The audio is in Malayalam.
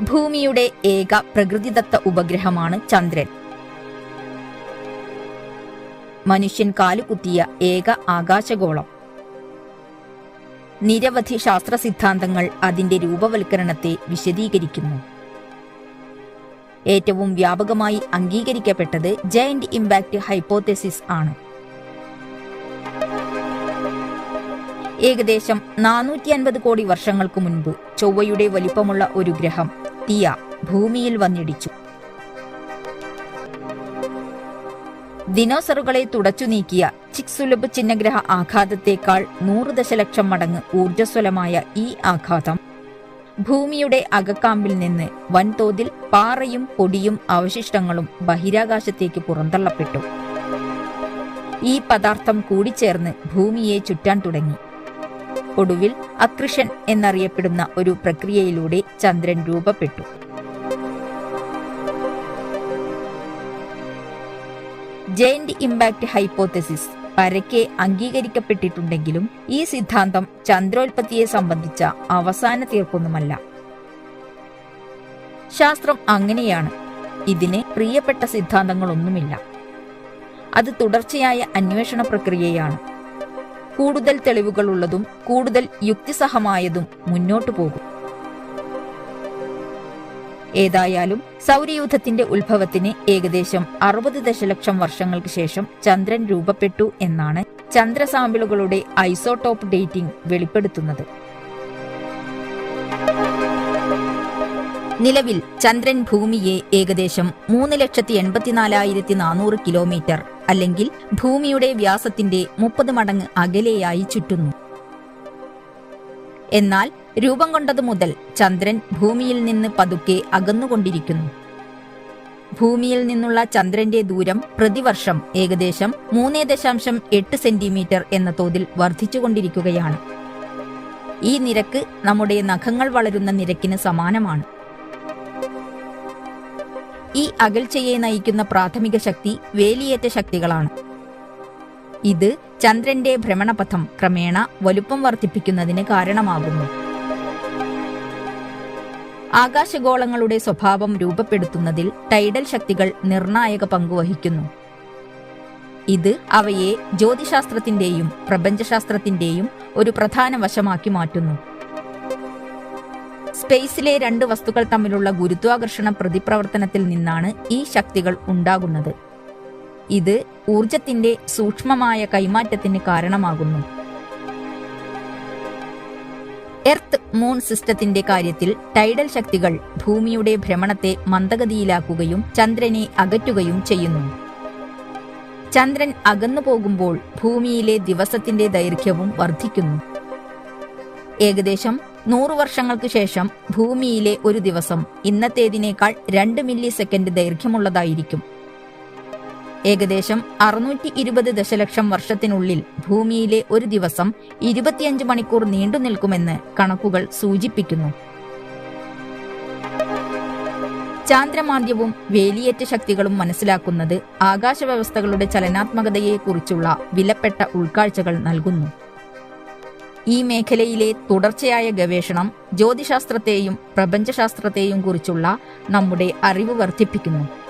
ഭൂമിയുടെ ഏക പ്രകൃതിദത്ത ഉപഗ്രഹമാണ് ചന്ദ്രൻ. മനുഷ്യൻ കാലുകുത്തിയ ഏക ആകാശഗോളം. നിരവധി ശാസ്ത്ര സിദ്ധാന്തങ്ങൾ അതിന്റെ രൂപവൽക്കരണത്തെ വിശദീകരിക്കുന്നു. ഏറ്റവും വ്യാപകമായി അംഗീകരിക്കപ്പെട്ടത് ജയന്റ് ഇമ്പാക്ട് ഹൈപ്പോതെസിസ് ആണ്. ഏകദേശം നാനൂറ്റി അൻപത് കോടി വർഷങ്ങൾക്ക് മുൻപ് ചൊവ്വയുടെ വലിപ്പമുള്ള ഒരു ഗ്രഹം തിയ ഭൂമിയിൽ വന്നിടിച്ചു. ദിനോസറുകളെ തുടച്ചു നീക്കിയ ചിക്സുലഭ് ചിഹ്നഗ്രഹ ആഘാതത്തേക്കാൾ നൂറ് ദശലക്ഷം മടങ്ങ് ഊർജസ്വലമായ ഈ ആഘാതം ഭൂമിയുടെ അകക്കാമ്പിൽ നിന്ന് വൻതോതിൽ പാറയും പൊടിയും അവശിഷ്ടങ്ങളും ബഹിരാകാശത്തേക്ക് പുറന്തള്ളപ്പെട്ടു. ഈ പദാർത്ഥം കൂടിച്ചേർന്ന് ഭൂമിയെ ചുറ്റാൻ തുടങ്ങി. ഒടുവിൽ അക്രിഷൻ എന്നറിയപ്പെടുന്ന ഒരു പ്രക്രിയയിലൂടെ ചന്ദ്രൻ രൂപപ്പെട്ടു. ജയന്റ് ഇമ്പാക്ട് ഹൈപ്പോതെസിസ് പരക്കെ അംഗീകരിക്കപ്പെട്ടിട്ടുണ്ടെങ്കിലും ഈ സിദ്ധാന്തം ചന്ദ്രോൽപത്തിയെ സംബന്ധിച്ച അവസാന തീർപ്പൊന്നുമല്ല. ശാസ്ത്രം അങ്ങനെയാണ്. ഇതിന് പ്രിയപ്പെട്ട സിദ്ധാന്തങ്ങളൊന്നുമില്ല. അത് തുടർച്ചയായ അന്വേഷണ പ്രക്രിയയാണ്. കൂടുതൽ തെളിവുകളുള്ളതും കൂടുതൽ യുക്തിസഹമായതും മുന്നോട്ടു പോകും. ഏതായാലും സൗരയൂഥത്തിന്റെ ഉത്ഭവത്തിന് ഏകദേശം അറുപത് ദശലക്ഷം വർഷങ്ങൾക്ക് ശേഷം ചന്ദ്രൻ രൂപപ്പെട്ടു എന്നാണ് ചന്ദ്രസാമ്പിളുകളുടെ ഐസോടോപ്പ് ഡേറ്റിംഗ് വെളിപ്പെടുത്തുന്നത്. നിലവിൽ ചന്ദ്രൻ ഭൂമിയെ ഏകദേശം മൂന്ന് ലക്ഷത്തി എൺപത്തിനാലായിരത്തി നാനൂറ് കിലോമീറ്റർ അല്ലെങ്കിൽ ഭൂമിയുടെ വ്യാസത്തിന്റെ മുപ്പത് മടങ്ങ് അകലെയായി ചുറ്റുന്നു. എന്നാൽ രൂപം കൊണ്ടതു മുതൽ ചന്ദ്രൻ ഭൂമിയിൽ നിന്ന് പതുക്കെ അകന്നുകൊണ്ടിരിക്കുന്നു. ഭൂമിയിൽ നിന്നുള്ള ചന്ദ്രന്റെ ദൂരം പ്രതിവർഷം ഏകദേശം മൂന്ന് ദശാംശം എട്ട് സെന്റിമീറ്റർ എന്ന തോതിൽ വർദ്ധിച്ചുകൊണ്ടിരിക്കുകയാണ്. ഈ നിരക്ക് നമ്മുടെ നഖങ്ങൾ വളരുന്ന നിരക്കിന് സമാനമാണ്. ഈ അകൽച്ചയെ നയിക്കുന്ന പ്രാഥമിക ശക്തി വേലിയേറ്റ ശക്തികളാണ്. ഇത് ചന്ദ്രന്റെ ഭ്രമണപഥം ക്രമേണ വലുപ്പം വർദ്ധിപ്പിക്കുന്നതിന് കാരണമാകുന്നു. ആകാശഗോളങ്ങളുടെ സ്വഭാവം രൂപപ്പെടുത്തുന്നതിൽ ടൈഡൽ ശക്തികൾ നിർണായക പങ്കുവഹിക്കുന്നു ഇത് അവയെ ജ്യോതിശാസ്ത്രത്തിന്റെയും പ്രപഞ്ചശാസ്ത്രത്തിന്റെയും ഒരു പ്രധാന വശമാക്കി മാറ്റുന്നു. സ്പേസിലെ രണ്ട് വസ്തുക്കൾ തമ്മിലുള്ള ഗുരുത്വാകർഷണ പ്രതിപ്രവർത്തനത്തിൽ നിന്നാണ് ഈ ശക്തികൾ ഉണ്ടാകുന്നത്. ഇത് ഊർജത്തിന്റെ സൂക്ഷ്മമായ കൈമാറ്റത്തിന് കാരണമാകുന്നു. എർത്ത് മൂൺ സിസ്റ്റത്തിന്റെ കാര്യത്തിൽ ടൈഡൽ ശക്തികൾ ഭൂമിയുടെ ഭ്രമണത്തെ മന്ദഗതിയിലാക്കുകയും ചന്ദ്രനെ അകറ്റുകയും ചെയ്യുന്നു. ചന്ദ്രൻ അകന്നു പോകുമ്പോൾ ഭൂമിയിലെ ദിവസത്തിന്റെ ദൈർഘ്യവും വർദ്ധിക്കുന്നു. ഏകദേശം നൂറു വർഷങ്ങൾക്ക് ശേഷം ഭൂമിയിലെ ഒരു ദിവസം ഇന്നത്തേതിനേക്കാൾ രണ്ട് മില്ലി സെക്കൻഡ് ദൈർഘ്യമുള്ളതായിരിക്കും. ഏകദേശം അറുന്നൂറ്റി ഇരുപത് ദശലക്ഷം വർഷത്തിനുള്ളിൽ ഭൂമിയിലെ ഒരു ദിവസം ഇരുപത്തിയഞ്ച് മണിക്കൂർ നീണ്ടു നിൽക്കുമെന്ന് കണക്കുകൾ സൂചിപ്പിക്കുന്നു. ചാന്ദ്രമാന്ദ്യവും വേലിയേറ്റ ശക്തികളും മനസ്സിലാക്കുന്നത് ആകാശവ്യവസ്ഥകളുടെ ചലനാത്മകതയെക്കുറിച്ചുള്ള വിലപ്പെട്ട ഉൾക്കാഴ്ചകൾ നൽകുന്നു. ഈ മേഖലയിലെ തുടർച്ചയായ ഗവേഷണം ജ്യോതിശാസ്ത്രത്തെയും പ്രപഞ്ചശാസ്ത്രത്തെയും കുറിച്ചുള്ള നമ്മുടെ അറിവ് വർദ്ധിപ്പിക്കുന്നു.